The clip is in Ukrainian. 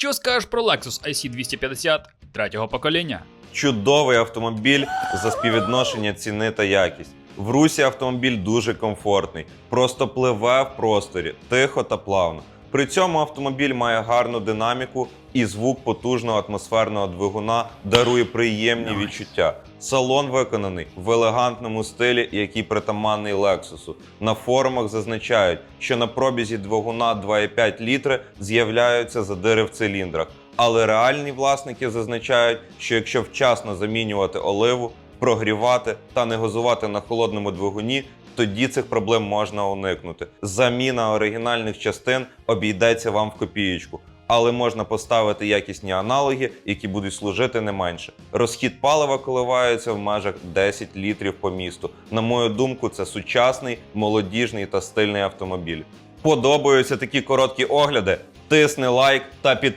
Що скажеш про Lexus IC 250 третього покоління? Чудовий автомобіль за співвідношення ціни та якість. В русі автомобіль дуже комфортний, просто пливе в просторі, тихо та плавно. При цьому автомобіль має гарну динаміку і звук потужного атмосферного двигуна дарує приємні відчуття. Салон виконаний в елегантному стилі, який притаманний Лексусу. На форумах зазначають, що на пробізі двигуна 2,5 літри з'являються задири в циліндрах. Але реальні власники зазначають, що якщо вчасно замінювати оливу, прогрівати та не газувати на холодному двигуні, тоді цих проблем можна уникнути. Заміна оригінальних частин обійдеться вам в копієчку, але можна поставити якісні аналоги, які будуть служити не менше. Розхід палива коливається в межах 10 літрів по місту. На мою думку, це сучасний, молодіжний та стильний автомобіль. Подобаються такі короткі огляди. Тисни лайк та підписуйся.